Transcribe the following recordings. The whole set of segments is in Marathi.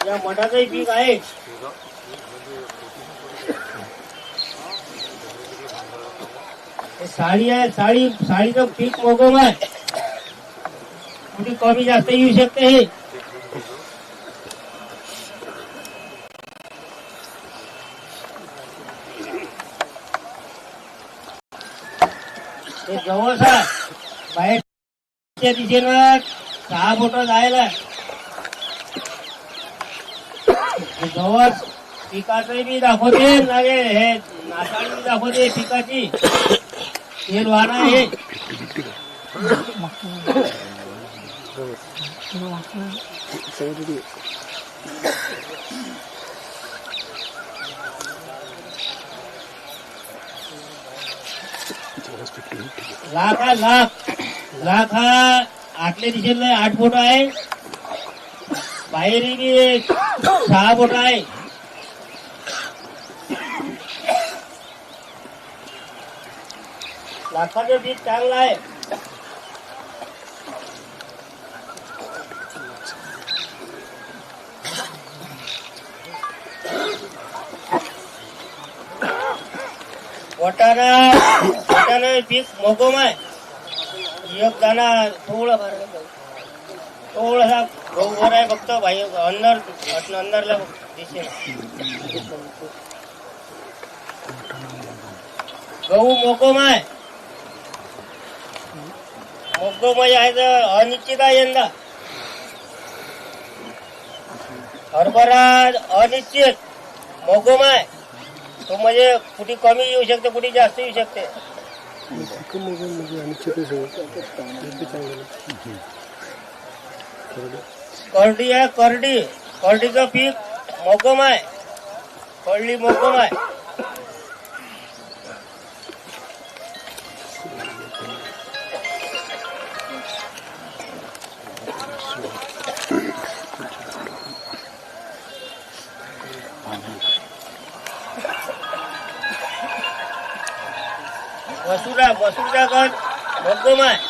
या मठाचंही पीक आहे हे साडी आहे साडी साडीचं पीक मोगम आहे कुठे कमी जास्त येऊ शकते हे हे जवळच आहे बाहेरच्या दिशेनं सहा बोट जायला गवत जवळ बी दाखवते. लागे हे नाताळी बी दाखवते पिकाची. तेल वाहना आहे. लाख आहे लाख. लाख हा आठल्या दिशेला आठ बोट आहे. बाहेरही बी सहा बोट आहे लाखाचं पीक चांगलं आहे वाटाणा वाटाणा पीक मोगम आहे एक गहू वर आहे फक्त भाई अंदर अंदरला दिसेल. गहू मोकोम आहे मोकोम आहे तर अनिश्चित आहे यंदा. हरभरा अनिश्चित मोकोम आहे तो म्हणजे कुठे कमी येऊ शकते कुठे जास्त येऊ शकते. करडी आहे करडी. करडीचं पीक मोकम आहे. करडी मोकम आहे. मसुरा मसुरा गट मोकम आहे.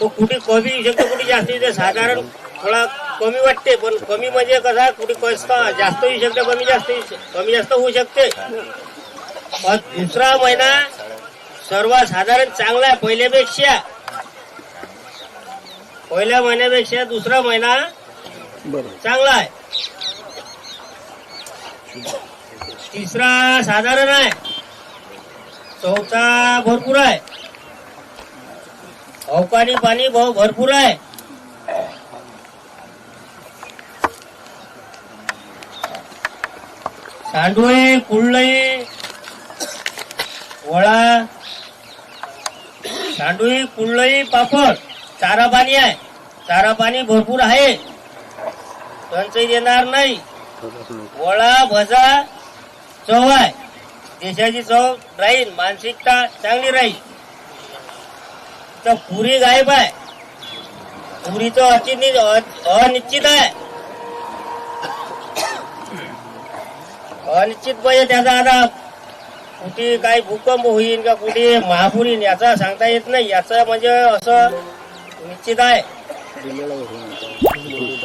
तो कुठे कमी शकतो कुठे जास्त येते साधारण थोडा कमी वाटते पण कमी म्हणजे कसा कुठे जास्त येऊ शकते कमी जास्त कमी जास्त होऊ शकते. दुसरा महिना सर्वसाधारण चांगला आहे पहिल्यापेक्षा. पहिल्या महिन्यापेक्षा दुसरा महिना चांगला आहे. तिसरा साधारण आहे. चौथा भरपूर आहे. अवकाळी पाणी भाऊ भरपूर आहे. सांडवे कुळई वळा सांडोळी कुळई पापड चारा पाणी आहे. चारा पाणी भरपूर आहे. टंचाई देणार नाही. वळा भजा चव आहे. देशाची चव राहील मानसिकता चांगली राहील. तर पुरी गायब आहे पुरीचं अचिनित अनिश्चित आहे अनिश्चित म्हणजे त्याचा आता कुठे काही भूकंप होईल का कुठे महापूर येईल याचा सांगता येत नाही याचं म्हणजे असं निश्चित आहे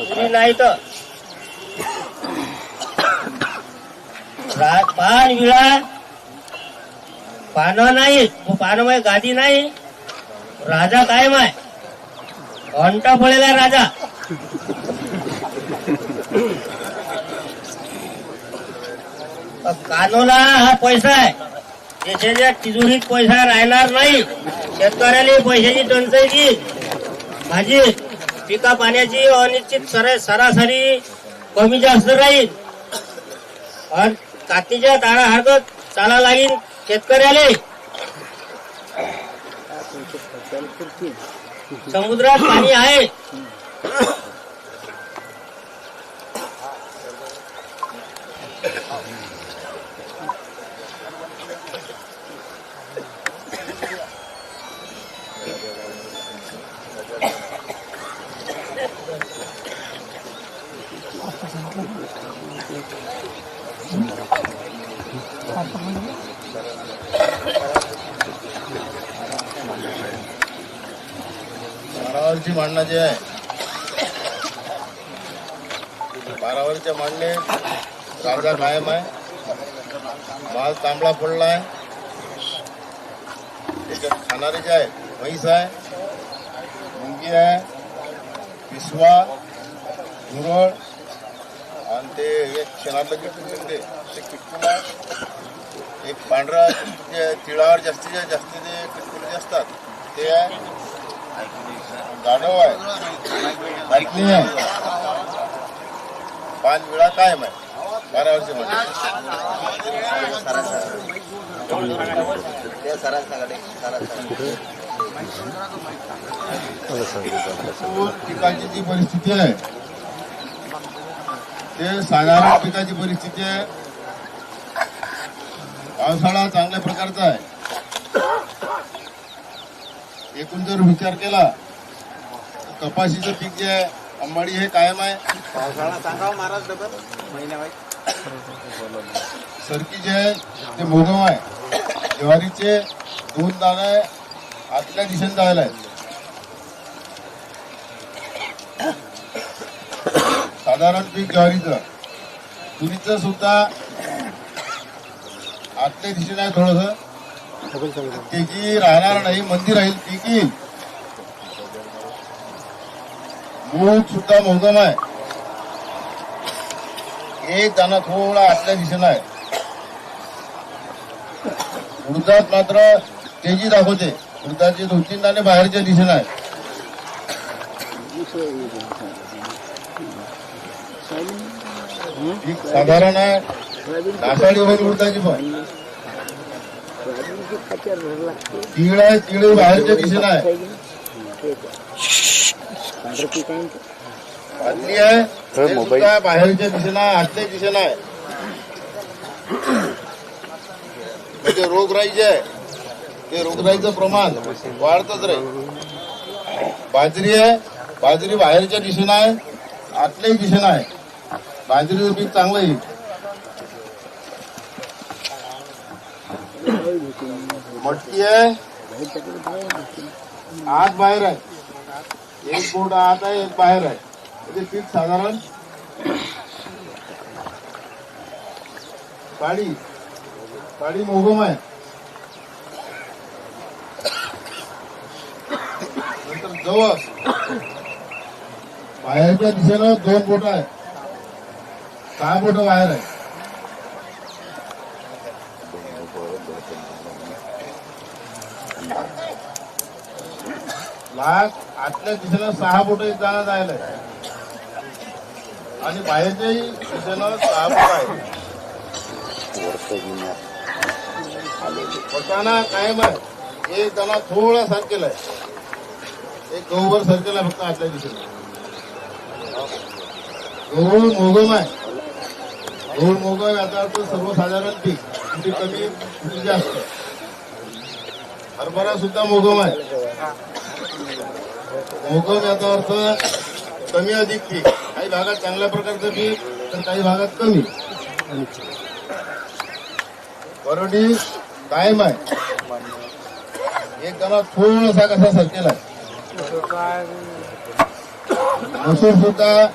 पुरी नाही तर रा- पान विळा पानं नाही पानं म्हणजे गादी नाही राजा काय माय घंटा पळेला राजा. कानोला हा पैसा आहे. त्याच्या तिजोरीत पैसा राहणार नाही. शेतकऱ्याला पैशाची टंचाई भाजी पिका पाण्याची अनिश्चित सर सरासरी कमी जास्त राहील. कातीच्या तारा हरकत चाला लागेल शेतकऱ्याला. समुद्रात पाणी आहे बारावरची मांडणं जे आहे बारावरीच्या मांडणे राजा कायम आहे माल तांबडा पडला आहे त्याच्यात खाणारे जे आहे म्हैस आहे मुंगी आहे पिसवा धुरळ आणि ते एक शेणातलं किटकून निघते ते किटकून आहे. एक पांढरा जे तिळावर जास्तीत जास्त जे किटकुले असतात ते आहे. गाढव आहे. बायकनी आहे पाच वेळा कायम आहे बारा वर्षमध्ये पिकाची जी परिस्थिती आहे ते साधारण पिकाची परिस्थिती आहे. पावसाळा चांगल्या प्रकारचा आहे. एकूण जर विचार केला कपाशीचं पीक जे आहे अंबाडी हे कायम आहे. पावसाळा महाराज डबल? सरकी जे आहे ते मोगम आहे. ज्वारीचे दोन दाणे आतल्या दिशेने जायला आहेत साधारण पीक ज्वारीचं. तुरीचं सुद्धा आतल्या दिशेने आहे थोडस. त्याची राहणार नाही मंदी राहील. पीक येईल मूग सुद्धा मोगम आहे एक दाना थोडा आतल्या दिशेनं आहे. वृद्धात मात्र तेजी दाखवते. वृद्धाचे दोन तीन दाणे बाहेरच्या दिशेनं आहे. पीक साधारण आहे. नासाडी होईल वृद्धाची पण. तीळ आहे तीळ बाहेरच्या दिशेनं आहे. बादली आहे. बाहेरच्या दिशेनं आहे आतल्या दिशेनं आहे. म्हणजे रोगराई जे आहे ते रोगराईचं प्रमाण वाढतच राहील बाजरी आहे बाजरी बाहेरच्या दिशेनं आहे आतल्याही दिशेनं आहे. बाजरीचं पीक चांगलं येईल. मटकी आहे. आत बाहेर आहे. एक बोट आत आहे एक बाहेर आहे. म्हणजे तीच साधारण पाणी पाणी मोगम आहे. नंतर जवळ. बाहेरच्या दिशेनं दोन बोट आहे सहा बोट बाहेर आहे लाख आतल्या दिशेनं सहा बोट जाणं जायला आणि बाहेरच्याही दिशेला सहा बोट आहे. पटाणा कायम आहे. एक त्याला थोडा सर्केल आहे. एक गहूवर सर्केल आहे फक्त आतल्या दिशेनं गहू मोगम आहे. गहू मोगम याचा अर्थ सर्वसाधारण पीक. कुठे कमी जास्त. हरभरा सुद्धा मोगम आहे. मोगम याचा अर्थ कमी अधिक पीक काही भागात चांगल्या प्रकारचं पीक तर काही भागात कमी. परडी कायम आहे. एक दाना थोडासा कसा सरकेला आहे. मसूर सुद्धा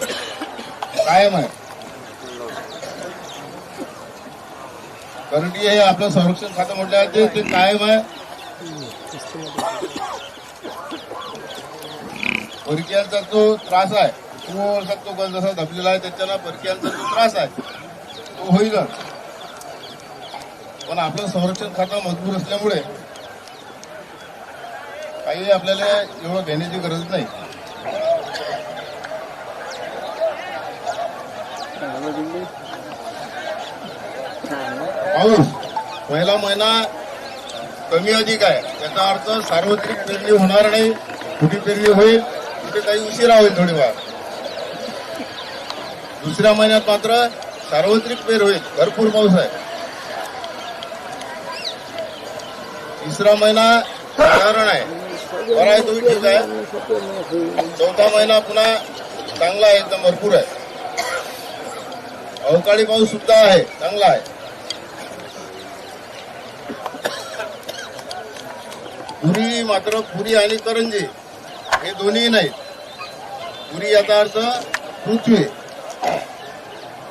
कायम आहे. करंटी हे आपलं संरक्षण खातं म्हटलं ते ते कायम आहे. परकीयांचा जो त्रास आहे थोडासा तो जसा दबलेला आहे त्याच्यानं परकीयांचा जो त्रास आहे तो होईल पण आपलं संरक्षण खातं मजबूत असल्यामुळे काही आपल्याला एवढं घेण्याची गरज नाही. पाऊस पहिला महिना कमी अधिक आहे. याचा अर्थ सार्वत्रिक पेरणी होणार नाही कुठे पेरणी होईल? कुठे काही उशिरा होईल थोडीफार. दुसऱ्या महिन्यात मात्र सार्वत्रिक पेर होईल. भरपूर पाऊस आहे. तिसरा महिना साधारण आहे. बरा आहे तोही ठीक आहे. चौथा महिना पुन्हा चांगला आहे एकदम भरपूर आहे. अवकाळी पाऊस सुद्धा आहे चांगला आहे. पुरी मात्र पुरी आणि करंजी. हे दोन्ही नाहीत. पुरी याचा अर्थ पृथ्वी.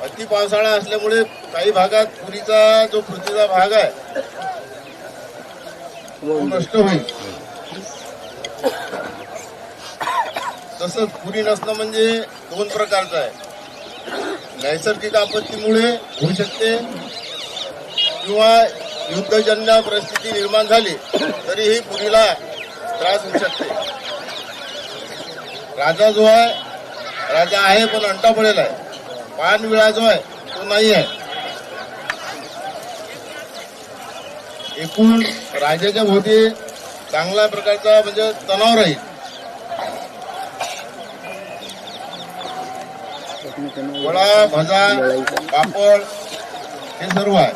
अति पावसाळा असल्यामुळे काही भागात पुरीचा जो पृथ्वीचा भाग आहे तो नष्ट होईल. तसंच पुरी नसणं म्हणजे दोन प्रकारचं आहे. नैसर्गिक आपत्तीमुळे होऊ शकते किंवा युद्धजन्य परिस्थिती निर्माण झाली तरीही पुरीला त्रास होऊ शकते. राजा जो आहे राजा आहे पण अंटा पडेल आहे. पानविळा जो आहे तो नाही आहे. एकूण राजाच्या भोवती चांगल्या प्रकारचा म्हणजे तणाव राहील. वडा भजा पापड हे सर्व आहे.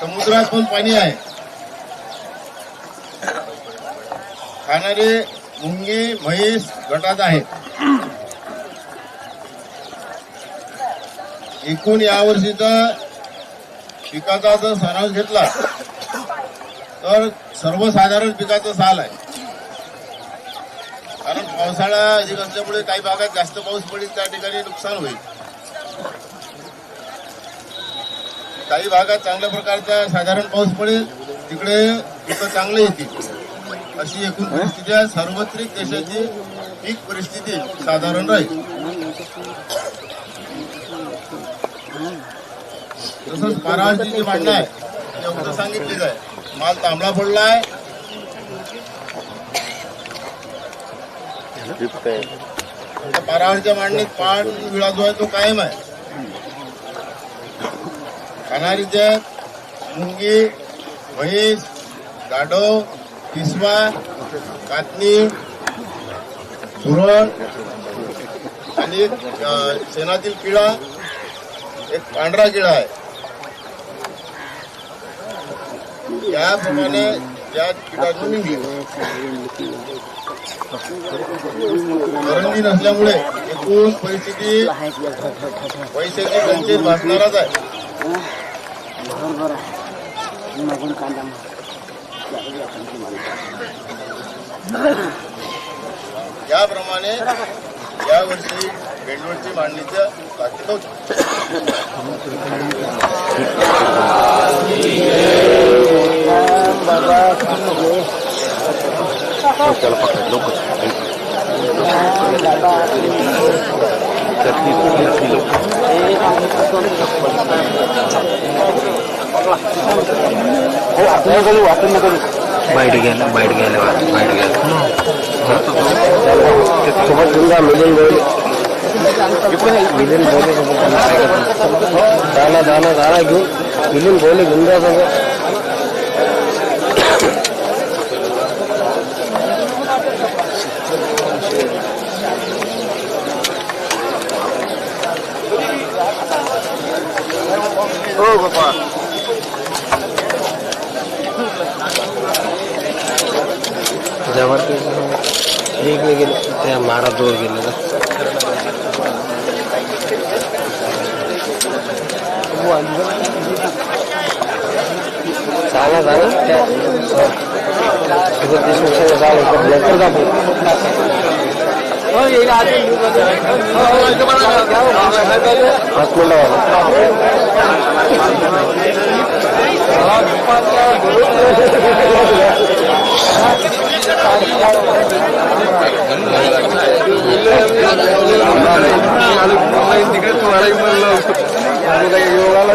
समुद्रात पण पाणी आहे. खाणारे मुंगी म्हैस गटात आहेत एकूण यावर्षीचा पिकाचा जर सारांश घेतला तर सर्वसाधारण पिकाचा साल आहे. कारण पावसाळा अधिक असल्यामुळे काही भागात जास्त पाऊस पडेल त्या ठिकाणी नुकसान होईल. काही भागात चांगल्या प्रकारचा साधारण पाऊस पडेल तिकडे पिकं चांगले येतील. अशी एकूण परिस्थिती आहे. सार्वत्रिक देशाची पीक परिस्थिती साधारण राहील. तसंच महाराष्ट्राची जी मांडणं आहे ती अगोदर सांगितलीच आहे. माल तांबडा पडला आहे. पारावरच्या मांडणीत पाण विळा जो आहे तो कायम आहे. खाणारीच्या मुंगी म्हैस गाढव किस्मा कातनी धुरण आणि एक, शेणातील किडा एक पांढरा किडा आहे. याप्रमाणे त्या किडाची करंजी नसल्यामुळे एकूण परिस्थिती पैशाची टंचाई भासणारच आहे. याप्रमाणे यावर्षी बेंडोळची मांडणीचं ताकीद होती. బయటికి వెళ్ళి బయటికి వెళ్ళి బయటికి వెళ్ళి మిలియన్ బోలే దానా దానా దానాకి మిలియన్ బోలే గుండా दाना दाना घेऊन मिलियन बोले घेऊन जा सगळं हो बापा त्याच्यावर वेगळे गेले त्या महाराज जवळ गेले चांगला झाला त्या तिथं देशमुख झालं तिकडे तुम्हाला म्हणलं योगाला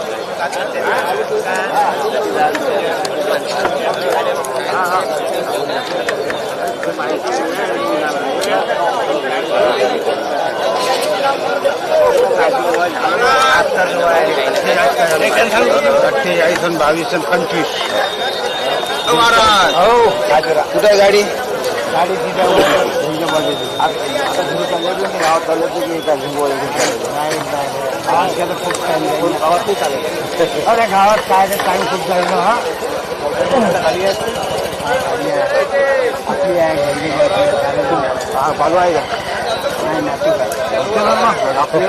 चलो सिंह राजा सिंह राजा बंद करा अठ्ठेचाळीस आणि बावीस आणि पंचवीस हो कुठे आहे गाडी गाडी तिथे आता घरी चाललं की गावात चाललं होतं की एका झिंगोळी नाही नाही गावात गेलं खूप टाइम गावात नाही चालेल अरे गावात काय ते टाइम खूप जाईल ना हा खाली असते खाली आहे. आपली आहे घरी हा बाजू आहे का नाही नाही ठीक आहे चला मग आपली